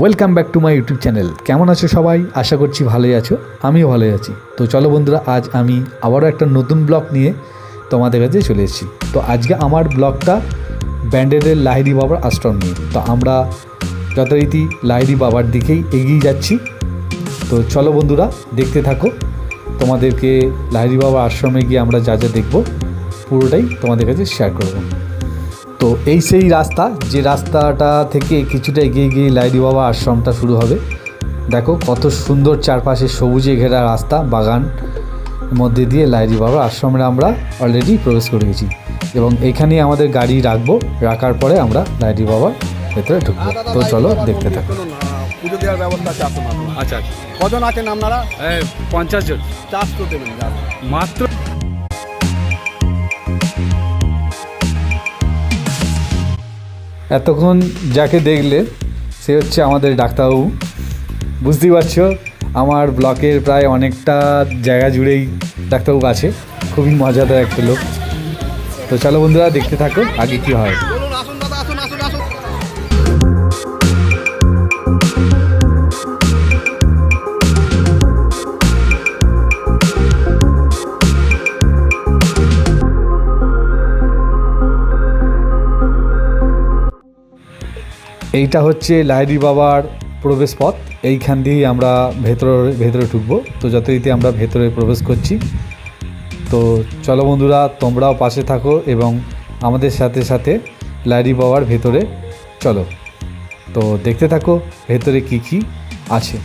Welcome back to my YouTube channel কেমন আছো সবাই? আশা করছি ভালোই আছো। আমিও ভালোই আছি। তো চলো বন্ধুরা, আজ আমি আবারও একটা নতুন ব্লগ নিয়ে তোমাদের কাছে চলে এসেছি। তো আজকে আমার ব্লগটা ব্যান্ডেডের লাহিরি বাবার আশ্রম নিয়ে। তো আমরা যথারীতি লাহিরি বাবার দিকেই এগিয়ে যাচ্ছি। তো চলো বন্ধুরা, দেখতে থাকো। তোমাদেরকে লাহিরি বাবার আশ্রমে গিয়ে আমরা যা যা দেখব, পুরোটাই তোমাদের কাছে শেয়ার করব। তো এই সেই রাস্তা যে রাস্তাটা থেকে কিছুটা এগিয়ে গিয়ে লাইরি বাবা আশ্রমটা শুরু হবে। দেখো কত সুন্দর চারপাশে সবুজে ঘেরা রাস্তা বাগান মধ্যে দিয়ে লাইরি বাবার আশ্রমে আমরা অলরেডি প্রবেশ করে গেছি। এবং এখানেই আমাদের গাড়ি রাখব রাখার পরে আমরা লাইরি বাবার ভেতরে ঢুকবো। তো চলো দেখতে থাকো। পুজো দেওয়ার ব্যবস্থা আছে আসুন আচ্ছা আচ্ছা। কজন আছেন আপনারা? পঞ্চাশ জন। চাষ তো দেবেন মাত্র এতক্ষণ যাকে দেখলে, সে হচ্ছে আমাদের ডাক্তারবাবু। বুঝতেই পারছ, আমার ব্লকের প্রায় অনেকটা জায়গা জুড়েই ডাক্তারবাবু আছে। খুবই মজাদার একটা লোক। তো চলো বন্ধুরা, দেখতে থাকো, আগে কী হয়। এইটা হচ্ছে লাহিড়ি বাবার প্রবেশ পথ এইখান দিয়েই আমরা ভেতরে ভেতরে ঢুকবো। তো যথারীতি আমরা ভেতরে প্রবেশ করছি। তো চলো বন্ধুরা, তোমরাও পাশে থাকো এবং আমাদের সাথে সাথে লাইরি বাবার ভেতরে চলো। তো দেখতে থাকো, ভেতরে কি কি আছে।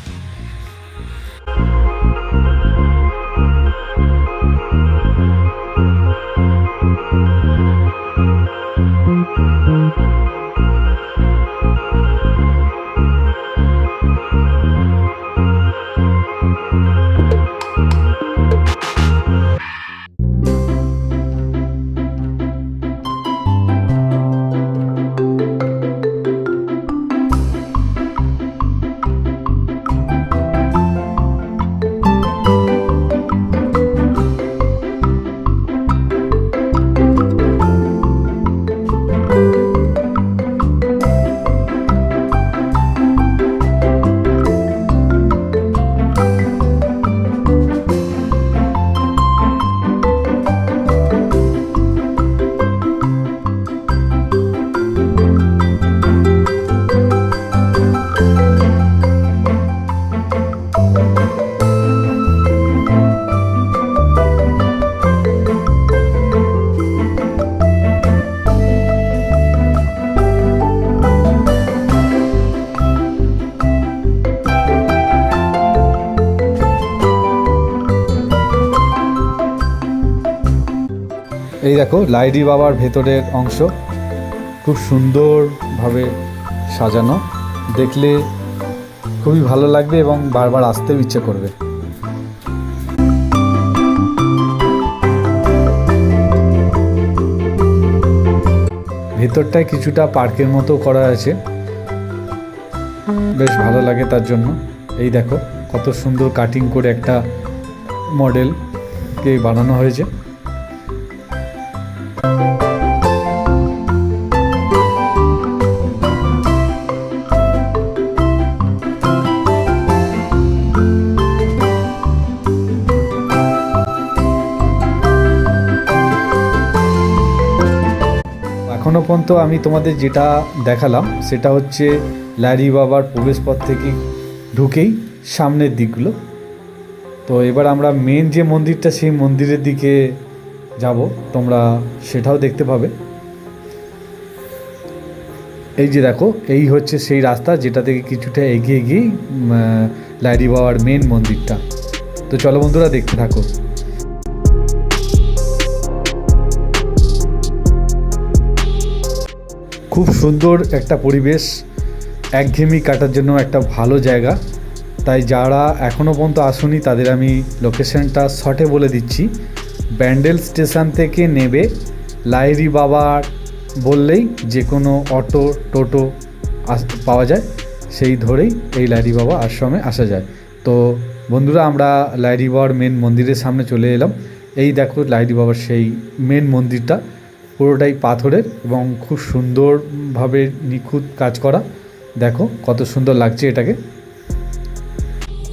এই দেখো, লাইডি বাবার ভেতরের অংশ। খুব সুন্দরভাবে সাজানো। দেখলে খুবই ভালো লাগবে এবং বারবার আসতেও ইচ্ছে করবে। ভেতরটায় কিছুটা পার্কের মতো করা আছে। বেশ ভালো লাগে তার জন্য। এই দেখো, কত সুন্দর কাটিং করে একটা মডেলকে বানানো হয়েছে। এখনও পর্যন্ত আমি তোমাদের যেটা দেখালাম, সেটা হচ্ছে লারি বাবার প্রবেশপথ থেকে ঢুকেই সামনের দিকগুলো। তো এবার আমরা মেন যে মন্দিরটা, সেই মন্দিরের দিকে যাব। তোমরা সেটাও দেখতে পাবে। এই যে দেখো, এই হচ্ছে সেই রাস্তা যেটা থেকে কিছুটা এগিয়ে গিয়েই লাইরি বাবার মেন মন্দিরটা। তো চলো বন্ধুরা, দেখতে থাকো। খুব সুন্দর একটা পরিবেশ, একঘেয়েমি কাটার জন্য একটা ভালো জায়গা। তাই যারা এখনও পর্যন্ত আসুনি, তাদের আমি লোকেশনটা শর্টে বলে দিচ্ছি। ব্যান্ডেল স্টেশন থেকে নেবে লাইরি বাবার বললেই যে কোনো অটো, টোটো পাওয়া যায়। সেই ধরেই এই লাইরি বাবা আশ্রমে আসা যায়। তো বন্ধুরা, আমরা লাইরি বাবার মেন মন্দিরের সামনে চলে এলাম। এই দেখো লাইরি বাবার সেই মেন মন্দিরটা। পুরোটাই পাথরের এবং খুব সুন্দরভাবে নিখুঁত কাজ করা। দেখো কত সুন্দর লাগছে এটাকে।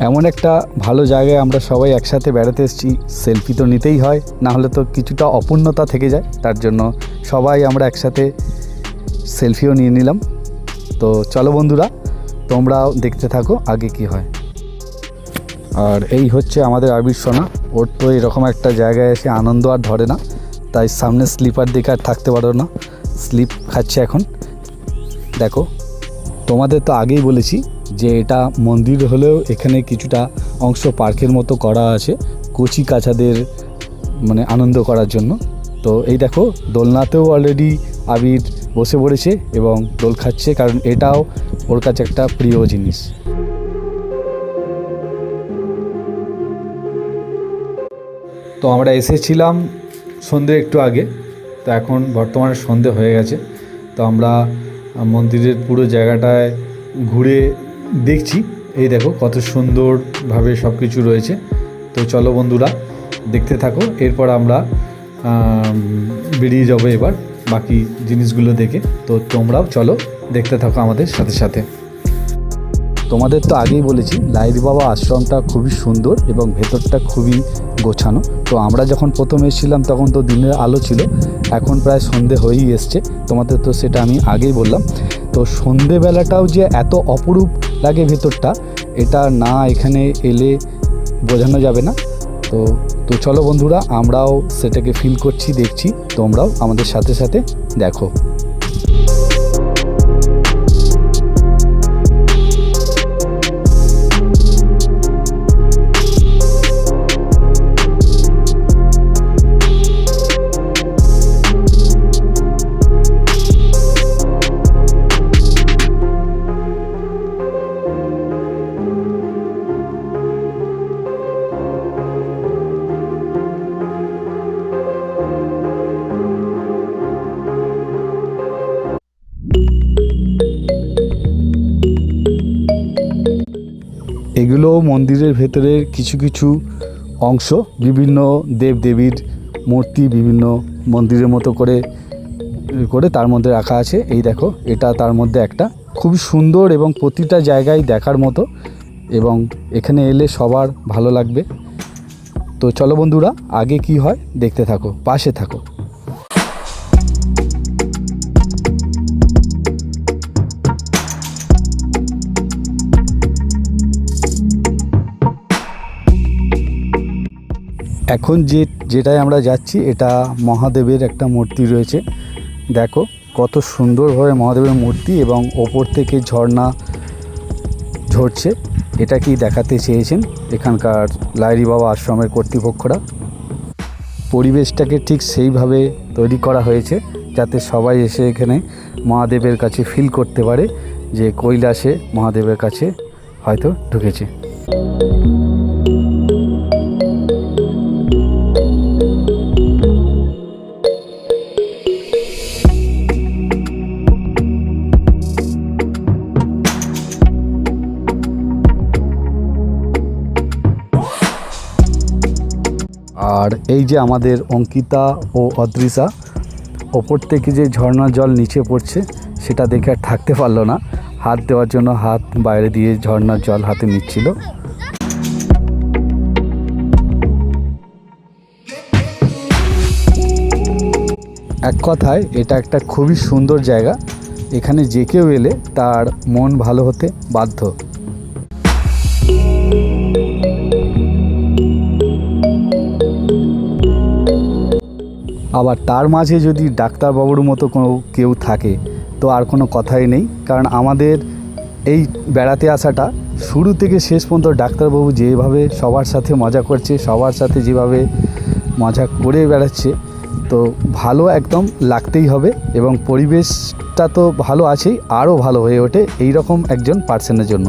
এমন একটা ভালো জায়গায় আমরা সবাই একসাথে বেড়াতে এসেছি, সেলফি তো নিতেই হয়, না হলে তো কিছুটা অপূর্ণতা থেকে যায়। তার জন্য সবাই আমরা একসাথে সেলফিও নিয়ে নিলাম। তো চলো বন্ধুরা, তোমরাও দেখতে থাকো আগে কি হয়। আর এই হচ্ছে আমাদের আবির সোনা ওর তো এরকম একটা জায়গায় এসে আনন্দ আর ধরে না। তাই সামনে স্লিপার দিকে আর থাকতে পারো না। স্লিপ খাচ্ছে এখন। দেখো, তোমাদের তো আগেই বলেছি যে এটা মন্দির হলেও এখানে কিছুটা অংশ পার্কের মতো করা আছে, কচি কাচাদের মানে আনন্দ করার জন্য। তো এই দেখো, দোলনাতেও অলরেডি আবির বসে পড়েছে এবং দোল খাচ্ছে, কারণ এটাও ওর কাছে একটা প্রিয় জিনিস। তো আমরা এসেছিলাম সন্ধে একটু আগে। তো এখন বর্তমানে সন্ধে হয়ে গেছে। তো আমরা মন্দিরের পুরো জায়গাটায় ঘুরে দেখছি। এই দেখো কত সুন্দরভাবে সব কিছু রয়েছে। তো চলো বন্ধুরা, দেখতে থাকো। এরপর আমরা বেরিয়ে যাব এবার বাকি জিনিসগুলো দেখে। তো তোমরাও চলো দেখতে থাকো আমাদের সাথে সাথে। তোমাদের তো আগেই বলেছি, লাইরি বাবা আশ্রমটা খুবই সুন্দর এবং ভেতরটা খুবই গোছানো। তো আমরা যখন প্রথম এসেছিলাম তখন তো দিনের আলো ছিল, এখন প্রায় সন্ধে হয়েই এসছে। তোমাদের তো সেটা আমি আগেই বললাম। তো সন্ধেবেলাটাও যে এত অপরূপ লাগে ভেতরটা, এটা না এখানে এলে বোঝানো যাবে না। তো তো চলো বন্ধুরা, আমরাও সেটাকে ফিল করছি, দেখছি, তোমরাও আমাদের সাথে সাথে দেখো। এগুলো মন্দিরের ভেতরের কিছু কিছু অংশ, বিভিন্ন দেবদেবীর মূর্তি, বিভিন্ন মন্দিরের মতো করে করে তার মধ্যে রাখা আছে। এই দেখো, এটা তার মধ্যে একটা। খুব সুন্দর এবং প্রতিটা জায়গায় দেখার মতো এবং এখানে এলে সবার ভালো লাগবে। তো চলো বন্ধুরা, আগে কি হয় দেখতে থাকো, পাশে থাকো। এখন যে যেটায় আমরা যাচ্ছি, এটা মহাদেবের একটা মূর্তি রয়েছে। দেখো কত সুন্দরভাবে মহাদেবের মূর্তি এবং ওপর থেকে ঝর্ণা ঝরছে। এটা কি দেখাতে চেয়েছেন এখানকার লাইরি বাবা আশ্রমের কর্তৃপক্ষরা? পরিবেশটাকে ঠিক সেইভাবে তৈরি করা হয়েছে যাতে সবাই এসে এখানে মহাদেবের কাছে ফিল করতে পারে যে কৈলাসে মহাদেবের কাছে হয়তো ঢুকেছে। আর এই যে আমাদের অঙ্কিতা ও অদৃশা ওপর থেকে যে ঝর্ণার জল নিচে পড়ছে, সেটা দেখে আর থাকতে পারল না। হাত দেওয়ার জন্য হাত বাইরে দিয়ে ঝর্ণার জল হাতে নিচ্ছিল। এক কথায়, এটা একটা খুবই সুন্দর জায়গা। এখানে যে কেউ এলে তার মন ভালো হতে বাধ্য। আবার তার মাঝে যদি ডাক্তারবাবুর মতো কোনো কেউ থাকে, তো আর কোনো কথাই নেই। কারণ আমাদের এই বেড়াতে আসাটা শুরু থেকে শেষ পর্যন্ত ডাক্তারবাবু যেভাবে সবার সাথে মজা করছে, সবার সাথে যেভাবে মজা করে বেড়াচ্ছে, তো ভালো একদম লাগতেই হবে এবং পরিবেশটা তো ভালো আছেই, আরও ভালো হয়ে ওঠে এই রকম একজন পার্সনের জন্য।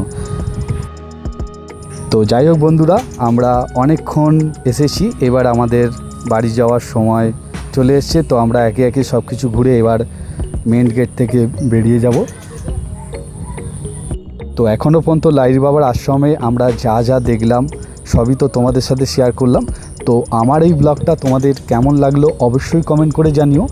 তো যাই হোক বন্ধুরা, আমরা অনেকক্ষণ এসেছি, এবার আমাদের বাড়ি যাওয়ার সময় চলে এসছে, তো আমরা একে একে সব কিছু ঘুরে এবার মেন গেট থেকে বেরিয়ে যাব। তো এখনও পর্যন্ত লাইরি বাবার আশ্রমে আমরা যা যা দেখলাম, সবই তো তোমাদের সাথে শেয়ার করলাম। তো আমার এই ব্লগটা তোমাদের কেমন লাগল অবশ্যই কমেন্ট করে জানিও।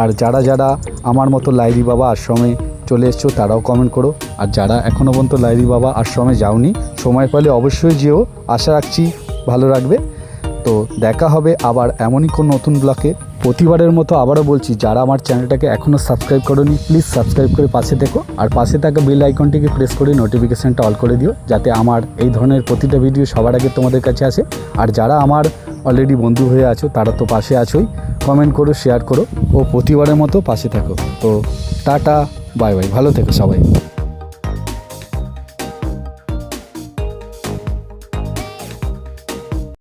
আর যারা যারা আমার মতো লাইরি বাবা আশ্রমে চলে এসছো, তারাও কমেন্ট করো। আর যারা এখনও পর্যন্ত লাইরি বাবা আশ্রমে যাওনি, সময় পেলে অবশ্যই যেও। আশা রাখছি ভালো রাখবে তো দেখা হবে আবার এমনই কোন নতুন ব্লকে প্রতিবারের মতো আবারও বলছি, যারা আমার চ্যানেলটাকে এখনও সাবস্ক্রাইব করোনি প্লিজ সাবস্ক্রাইব করে পাশে দেখো। আর পাশে থাকা বেল আইকনটিকে প্রেস করে নোটিফিকেশানটা অল করে দিও, যাতে আমার এই ধরনের প্রতিটা ভিডিও সবার আগে তোমাদের কাছে আসে। আর যারা আমার অলরেডি বন্ধু হয়ে আছো, তারা তো পাশে আছোই। কমেন্ট করো শেয়ার করো। ও প্রতিবারের মতো পাশে থাকো। তো টাটা বাই বাই ভালো থেকো সবাই।